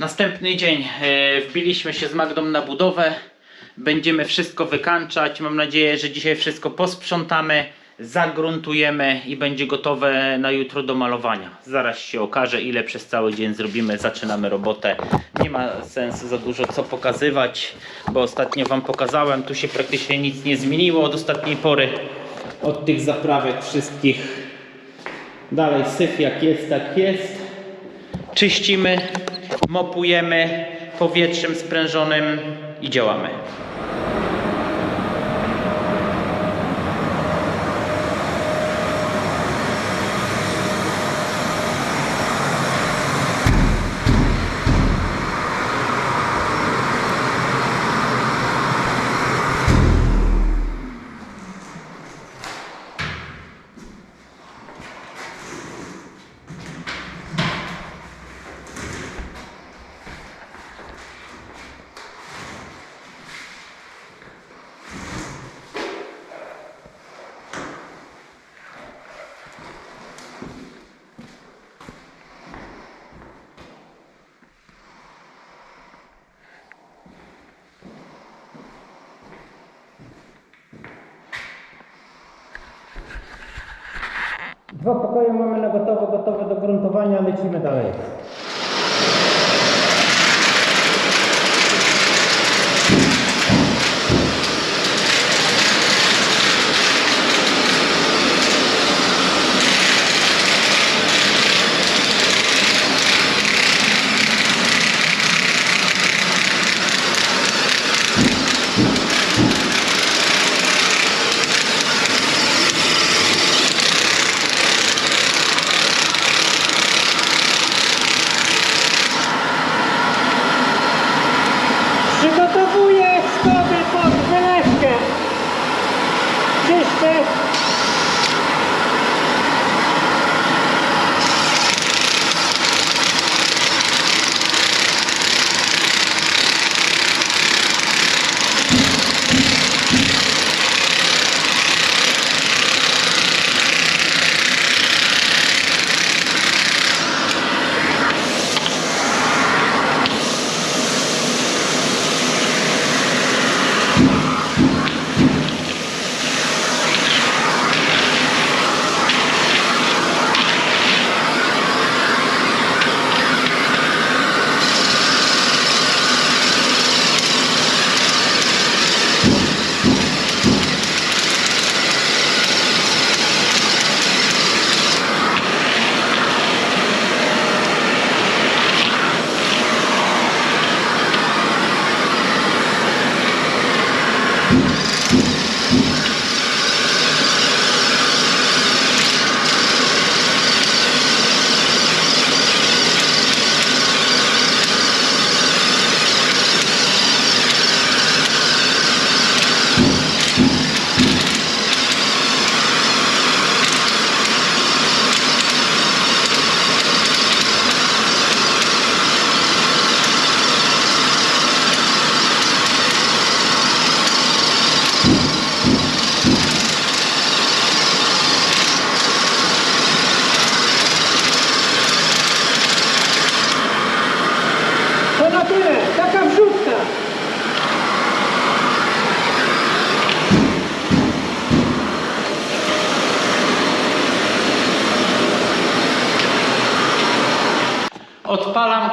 Następny dzień e, wbiliśmy się z Magdą na budowę. Będziemy wszystko wykańczać. Mam nadzieję, że dzisiaj wszystko posprzątamy, zagruntujemy i będzie gotowe na jutro do malowania. Zaraz się okaże, ile przez cały dzień zrobimy. Zaczynamy robotę. Nie ma sensu za dużo co pokazywać, bo ostatnio Wam pokazałem. Tu się praktycznie nic nie zmieniło od ostatniej pory. Od tych zaprawek wszystkich. Dalej syf jak jest, tak jest czyścimy, mopujemy powietrzem sprężonym i działamy. Dwa pokoje mamy na gotowo, gotowe do gruntowania, lecimy dalej.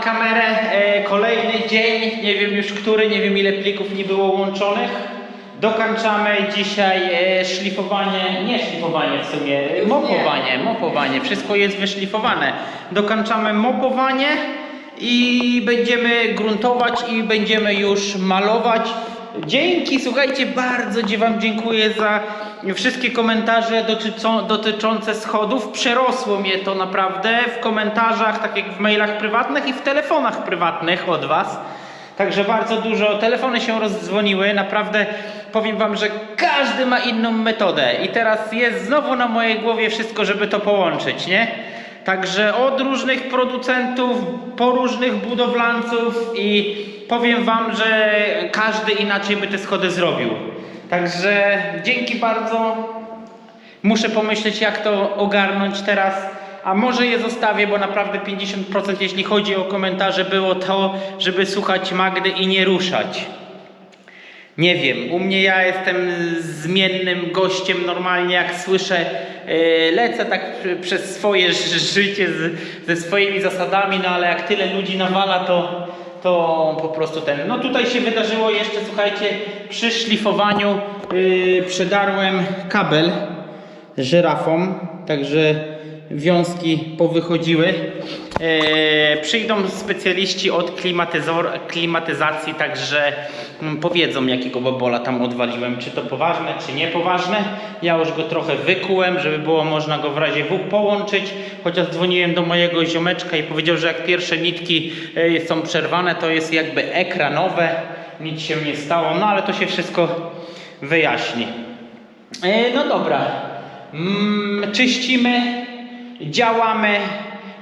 Kamerę, e, kolejny dzień, nie wiem już który, nie wiem ile plików nie było łączonych. Dokończamy dzisiaj e, szlifowanie, nie szlifowanie w sumie, mopowanie, mopowanie, wszystko jest wyszlifowane. Dokończamy mopowanie i będziemy gruntować i będziemy już malować. Dzięki, słuchajcie, bardzo Ci Wam dziękuję za wszystkie komentarze dotyczą, dotyczące schodów. Przerosło mnie to naprawdę w komentarzach, tak jak w mailach prywatnych i w telefonach prywatnych od Was. Także bardzo dużo, telefony się rozdzwoniły, naprawdę powiem Wam, że każdy ma inną metodę i teraz jest znowu na mojej głowie wszystko, żeby to połączyć, nie? Także od różnych producentów, po różnych budowlańców i powiem Wam, że każdy inaczej by te schody zrobił. Także dzięki bardzo. Muszę pomyśleć, jak to ogarnąć teraz, a może je zostawię, bo naprawdę 50% jeśli chodzi o komentarze było to, żeby słuchać Magdy i nie ruszać. Nie wiem, u mnie ja jestem zmiennym gościem, normalnie jak słyszę, yy, lecę tak przez swoje ży- życie ze swoimi zasadami, no ale jak tyle ludzi nawala, to, to po prostu ten. No tutaj się wydarzyło jeszcze, słuchajcie, przy szlifowaniu yy, przedarłem kabel żyrafą, także wiązki powychodziły. E, przyjdą specjaliści od klimatyzacji, także mm, powiedzą jakiego bobola tam odwaliłem, czy to poważne, czy niepoważne. Ja już go trochę wykułem, żeby było można go w razie W połączyć, chociaż dzwoniłem do mojego ziomeczka i powiedział, że jak pierwsze nitki e, są przerwane, to jest jakby ekranowe, nic się nie stało, no ale to się wszystko wyjaśni. E, No dobra. Mm, czyścimy, działamy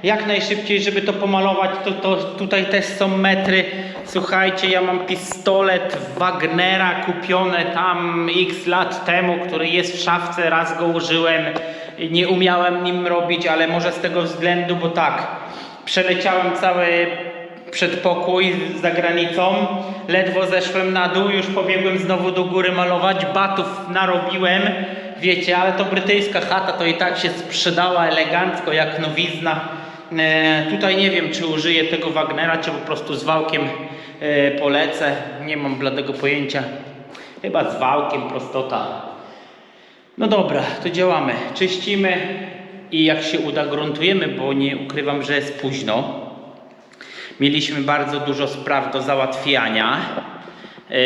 jak najszybciej, żeby to pomalować. To, to tutaj też są metry. Słuchajcie, ja mam pistolet Wagnera kupiony tam x lat temu, który jest w szafce. Raz go użyłem. Nie umiałem nim robić, ale może z tego względu, bo tak, przeleciałem cały przedpokój za granicą. Ledwo zeszłem na dół, już pobiegłem znowu do góry malować. Batów narobiłem, wiecie, ale to brytyjska chata to i tak się sprzedała elegancko, jak nowizna. E, tutaj nie wiem, czy użyję tego Wagnera, czy po prostu z wałkiem e, polecę. Nie mam bladego pojęcia. Chyba z wałkiem, prostota. No dobra, to działamy. Czyścimy i jak się uda, gruntujemy, bo nie ukrywam, że jest późno. Mieliśmy bardzo dużo spraw do załatwiania. Yy,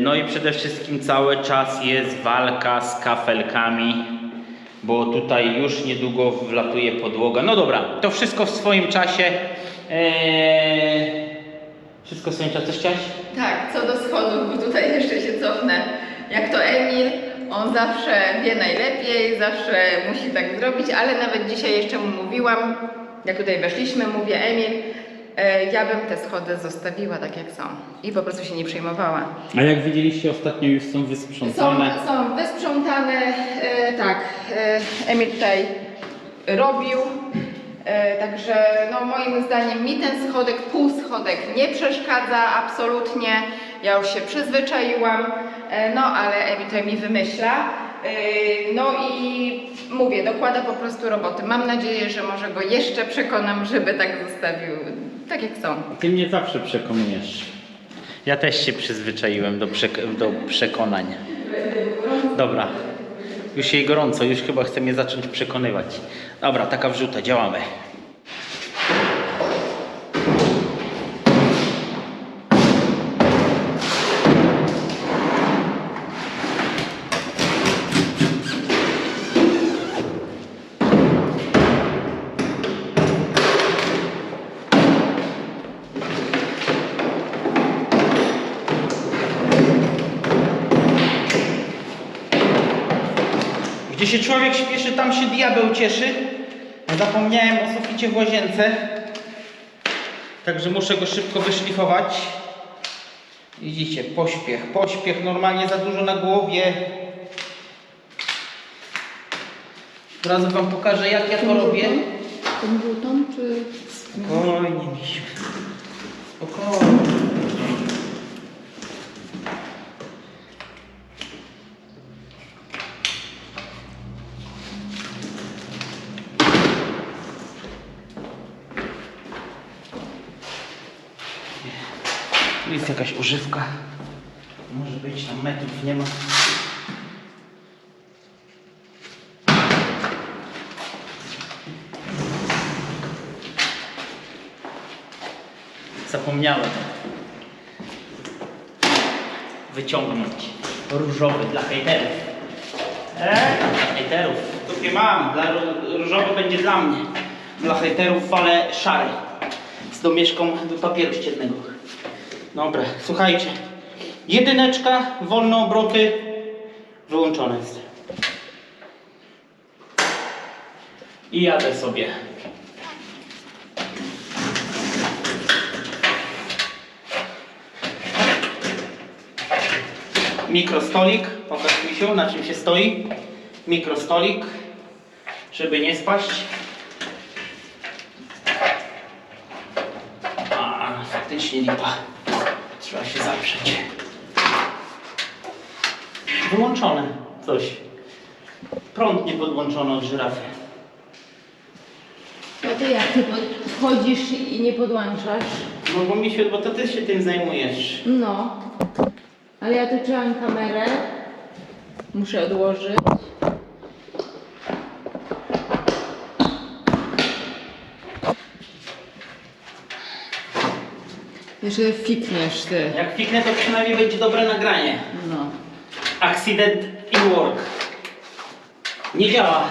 No i przede wszystkim cały czas jest walka z kafelkami, bo tutaj już niedługo wlatuje podłoga. No dobra, to wszystko w swoim czasie. Yy, Wszystko w swoim czasie. Coś chciałeś? Tak, co do schodów, bo tutaj jeszcze się cofnę. Jak to Emil, on zawsze wie najlepiej, zawsze musi tak zrobić, ale nawet dzisiaj jeszcze mu mówiłam, jak tutaj weszliśmy, mówię Emil, ja bym te schody zostawiła tak jak są i po prostu się nie przejmowała. A jak widzieliście ostatnio już są Są, wysprzątane. są wysprzątane, e, tak, e, Emil tutaj robił, e, także no moim zdaniem mi ten schodek, półschodek nie przeszkadza absolutnie, ja już się przyzwyczaiłam, e, no ale Emil tutaj mi wymyśla, e, no i mówię, dokłada po prostu roboty. Mam nadzieję, że może go jeszcze przekonam, żeby tak zostawił, tak jak są. Ty mnie zawsze przekonujesz. Ja też się przyzwyczaiłem do, przek- do przekonań. Dobra. Już jej gorąco, już chyba chce mnie zacząć przekonywać. Dobra, taka wrzuta, działamy. Człowiek śpieszy, tam się diabeł cieszy. Zapomniałem o suficie w łazience. Także muszę go szybko wyszlifować. Widzicie, pośpiech, pośpiech, normalnie za dużo na głowie. Od razu wam pokażę jak ja to robię. Tą butą czy... Spokojnie, misiu. Spokojnie. Jakaś używka. Może być tam metrów nie ma. Zapomniałem wyciągnąć różowy dla hejterów. Eee, dla hejterów. Dupie mam, dla, ró- różowy będzie dla mnie. Dla hejterów falę szary. Z domieszką do papieru ściennego. Dobra, słuchajcie. Jedyneczka, wolne obroty, wyłączone jest. I jadę sobie. Mikrostolik, pokaż mi się na czym się stoi. Mikrostolik, żeby nie spaść. A, faktycznie lipa. Trzeba się zaprzeć. Wyłączone coś. Prąd nie podłączono od żyrafy. No to jak ty wchodzisz i nie podłączasz? No bo misiu, bo to ty się tym zajmujesz. No. Ale ja tu trzymam kamerę. Muszę odłożyć. Jeszcze fikniesz ty. Jak fiknę, to przynajmniej będzie dobre nagranie. No. Accident in work. Nie działa.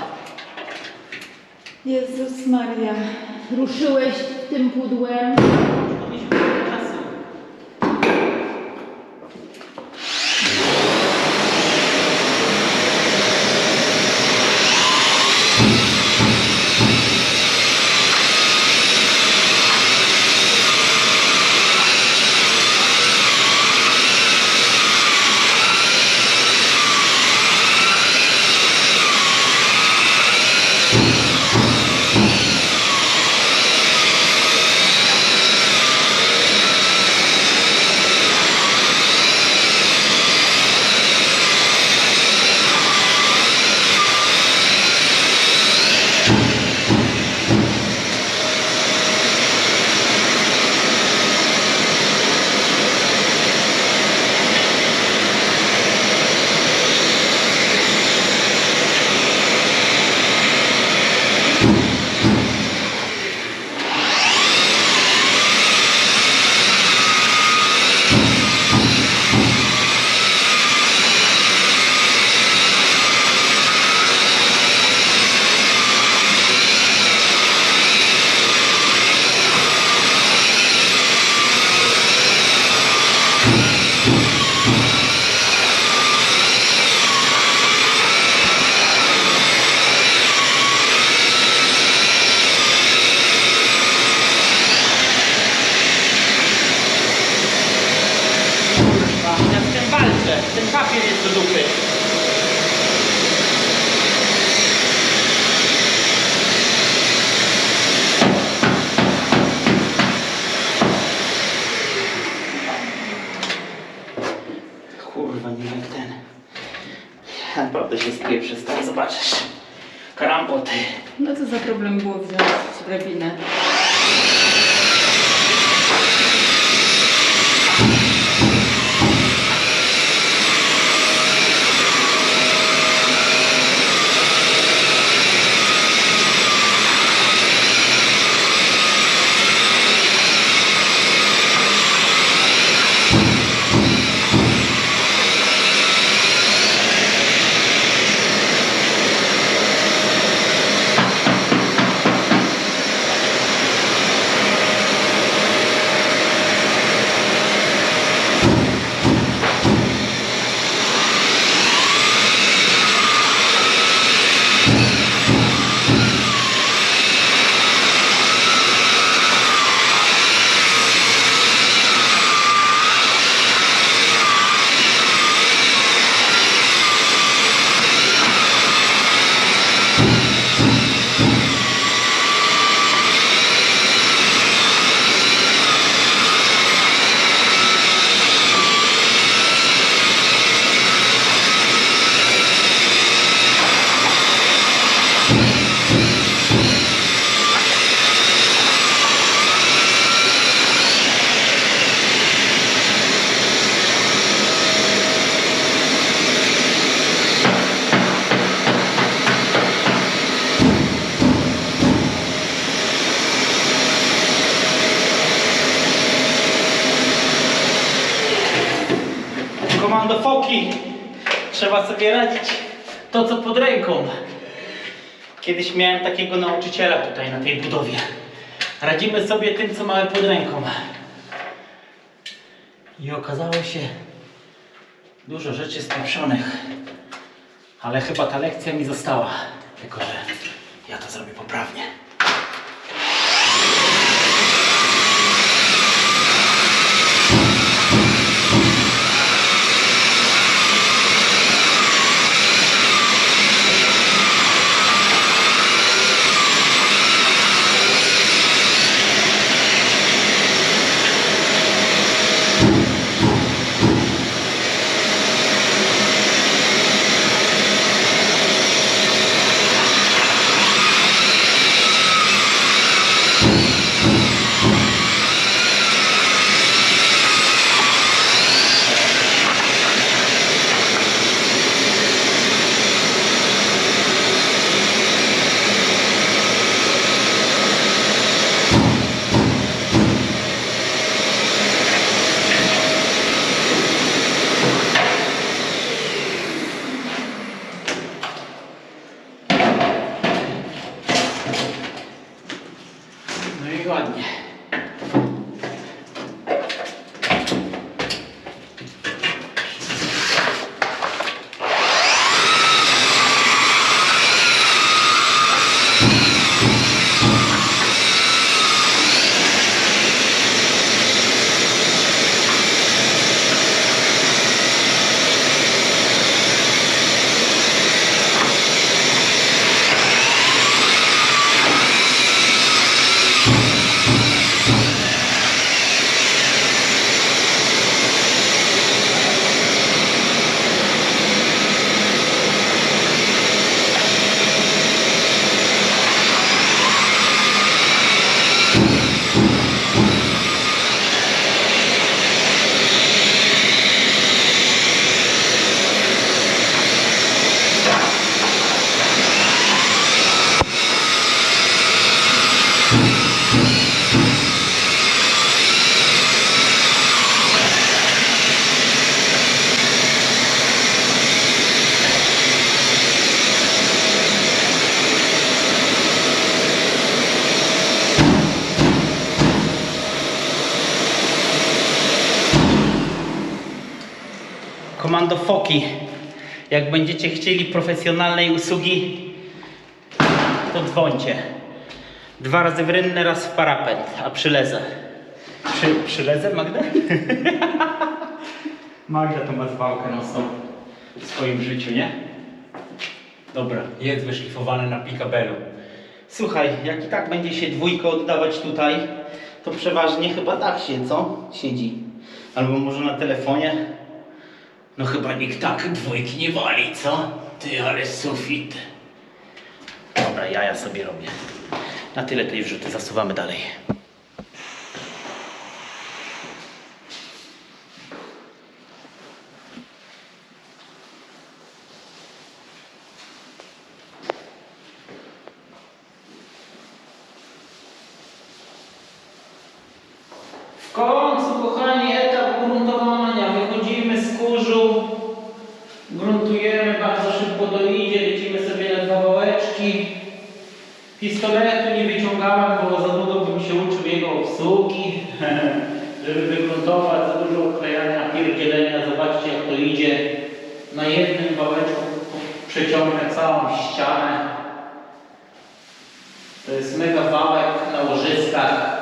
Jezus Maria. Ruszyłeś tym pudłem. Naprawdę się spieprzy, stary, zobaczysz. Karamboty. No co za problem było wziąć drabinę? Komando Foki. Trzeba sobie radzić to, co pod ręką. Kiedyś miałem takiego nauczyciela tutaj na tej budowie. Radzimy sobie tym, co mamy pod ręką. I okazało się dużo rzeczy spieprzonych. Ale chyba ta lekcja mi została. Tylko, że ja to zrobię poprawnie. Komando Foki. Jak będziecie chcieli profesjonalnej usługi, to dzwońcie. Dwa razy w rynnę, raz w parapet, a przylezę. Przy, przylezę, Magda? Magda to ma zwałkę no są w swoim życiu, nie? Dobra, jest wyszlifowany na pikabelu. Słuchaj, jak i tak będzie się dwójka oddawać tutaj, to przeważnie chyba tak się, co? Siedzi. Albo może na telefonie. No chyba nikt tak dwójki nie wali, co? Ty, ale sufit. Dobra, jaja sobie robię. Na tyle tej wrzuty, zasuwamy dalej. W końcu, kochani, etap gruntowania. Wychodzimy z kurzu, gruntujemy, bardzo szybko to idzie, lecimy sobie na dwa wałeczki. Pistoletu nie wyciągałem, bo za długo bym się uczył jego obsługi, żeby wygruntować, za dużo klejania, pierdzielenia. Zobaczcie jak to idzie. Na jednym wałeczku przeciągnę całą ścianę. To jest mega wałek na łożyskach.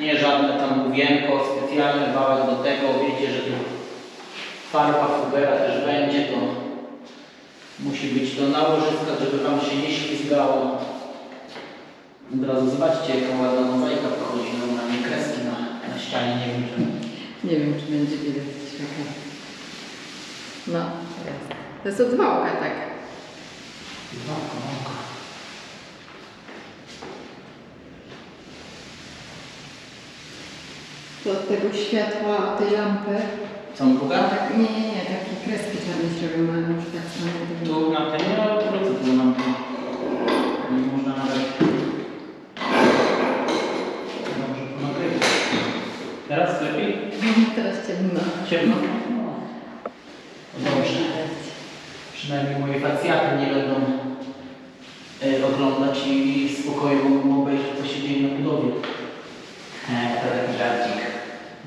Nie żadne tam główienko, specjalny wałek do tego. Wiecie, że tu farba fugera też będzie, to musi być to na łożyskach, żeby Wam się nie ślizgało. Od razu zobaczcie, jaka ładna mozaika pochodzi, normalnie kreski na, na ścianie, nie wiem czy... Nie wiem, czy będzie widać. No. To jest od wałka, tak. Wałko, wałko. To od tego światła, od tej lampy. Są druga? Tak, nie, nie, nie, takie kreski czarne zrobione, może tak samo. Tu na ten, nie odwrócę tu na to. Nie można nawet... Dobrze, to nagrywa. Teraz lepiej? No, teraz ciemno. Ciemno? No dobrze. Przynajmniej moje pacjaty nie będą e, oglądać i w spokoju mogą obejrzeć, co się dzieje na budowie. E, to taki żarcik.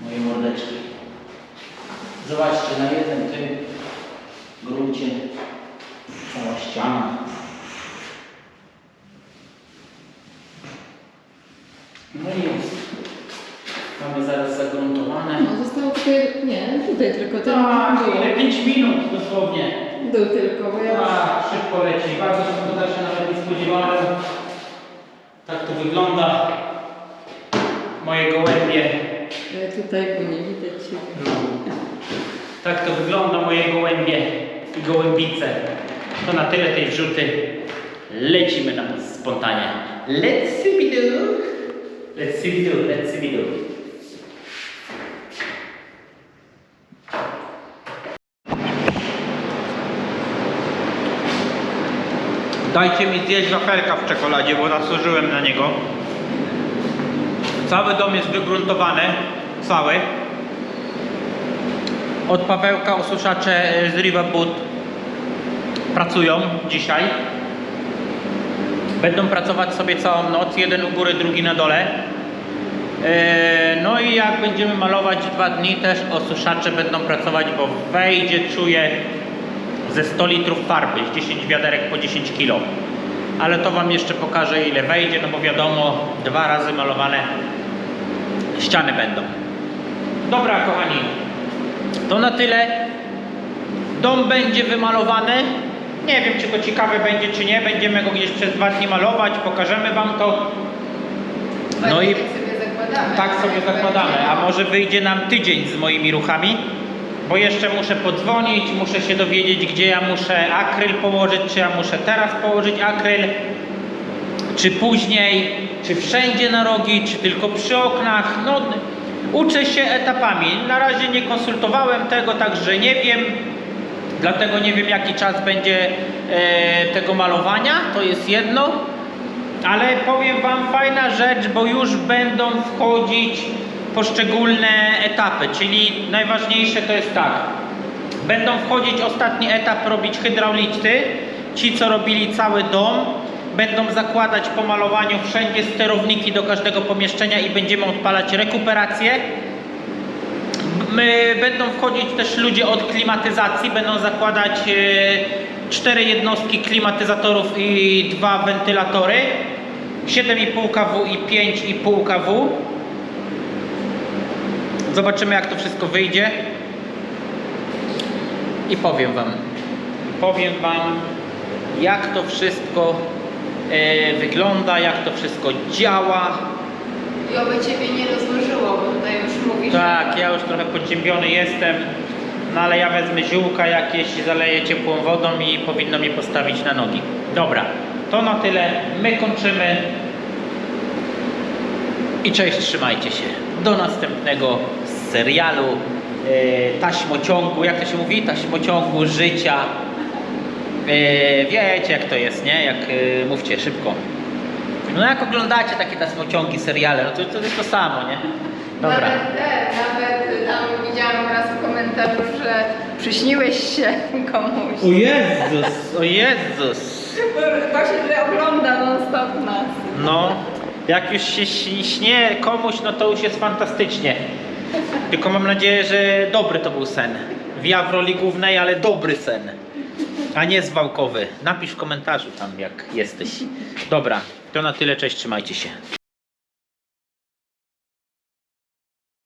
Moje mordeczki. Zobaczcie, na jednym tym gruncie cała ściana. No i jest. Mamy zaraz zagruntowane. No, zostało tutaj, nie, tutaj tylko ten Tak, dół. ile? 5 minut dosłownie. Dół tylko, bo ja. A, szybko leci. Bardzo szybko też się nawet nie spodziewałem. Tak to wygląda. Moje gołębie. e, Tutaj go nie widać. No. Tak to wygląda moje gołębie i gołębice. To na tyle tej wrzuty. Lecimy na spontanie. Let's see me do. Let's see me do. Let's see me do. Dajcie mi zjeść wafelka w czekoladzie, bo zasłużyłem na niego. Cały dom jest wygruntowany. Cały. Od Pawełka osuszacze e, z Riva Boot pracują dzisiaj. Będą pracować sobie całą noc, jeden u góry, drugi na dole. E, No i jak będziemy malować dwa dni, też osuszacze będą pracować, bo wejdzie, czuję, ze 100 litrów farby, 10 wiaderek po 10 kg. Ale to Wam jeszcze pokażę ile wejdzie, no bo wiadomo, dwa razy malowane ściany będą. Dobra kochani, to na tyle. Dom będzie wymalowany. Nie wiem, czy to ciekawe będzie, czy nie. Będziemy go gdzieś przez dwa dni malować. Pokażemy Wam to. No i tak sobie zakładamy. tak sobie zakładamy. A może wyjdzie nam tydzień z moimi ruchami? Bo jeszcze muszę podzwonić, muszę się dowiedzieć, gdzie ja muszę akryl położyć, czy ja muszę teraz położyć akryl, czy później, czy wszędzie na rogi, czy tylko przy oknach. No, uczę się etapami. Na razie nie konsultowałem tego, także nie wiem. Dlatego nie wiem, jaki czas będzie e, tego malowania. To jest jedno. Ale powiem Wam fajna rzecz, bo już będą wchodzić poszczególne etapy, czyli najważniejsze to jest tak. Będą wchodzić ostatni etap, robić hydraulicy. Ci, co robili cały dom, będą zakładać po malowaniu wszędzie sterowniki do każdego pomieszczenia i będziemy odpalać rekuperację. Będą wchodzić też ludzie od klimatyzacji, będą zakładać e, cztery jednostki klimatyzatorów i dwa wentylatory. 7,5 kW i 5,5 kW. Zobaczymy jak to wszystko wyjdzie. I powiem Wam. Powiem Wam jak to wszystko e, wygląda, jak to wszystko działa. I oby Ciebie nie rozłożyło, bo tutaj już mówisz. Tak, ja już trochę podziębiony jestem, no ale ja wezmę ziółka jakieś, zaleję ciepłą wodą i powinno mi postawić na nogi. Dobra, to na tyle. My kończymy. I cześć, trzymajcie się. Do następnego serialu e, taśmociągu, jak to się mówi? Taśmociągu życia. E, wiecie jak to jest, nie? Jak e, mówcie szybko. No jak oglądacie takie taśmociągi, seriale, no to, to jest to samo, nie? Dobra. Nawet, te, nawet tam widziałam raz w komentarzu, że przyśniłeś się komuś. O Jezus, o Jezus. Właśnie, że ogląda non stop nas. No, jak już się śni- śnie komuś, no to już jest fantastycznie. Tylko mam nadzieję, że dobry to był sen. Ja w roli głównej, ale dobry sen. A nie zwałkowy. Napisz w komentarzu tam, jak jesteś. Dobra, to na tyle. Cześć, trzymajcie się.